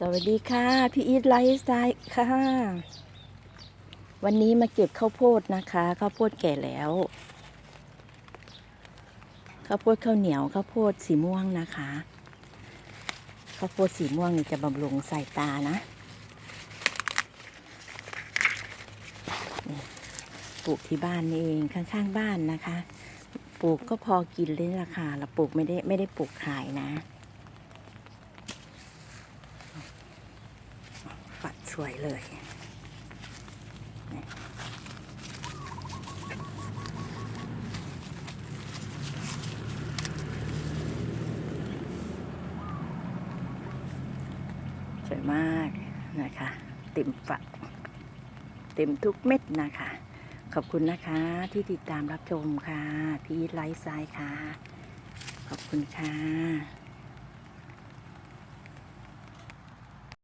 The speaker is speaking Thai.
สวัสดีค่ะพี่อีทไลฟ์สไตล์ค่ะ วันนี้มาเก็บข้าวโพดนะคะข้าวโพดแก่แล้วข้าวโพดข้าวเหนียวข้าวโพดสีม่วงนะคะข้าวโพดสีม่วงนี่จะบำรุงสายตานะปลูกที่บ้านนี่เองข้างๆบ้านนะคะ ปลูกก็พอกินเลยราคาเราปลูกไม่ได้ไม่ได้ปลูกขายนะ ฝัด สวยเลย สวยมากนะคะเต็มฝัก เต็มทุกเม็ดนะคะ ขอบคุณนะคะที่ติดตามรับชมค่ะ พี่ไลฟ์ไซด์ค่ะ ขอบคุณค่ะ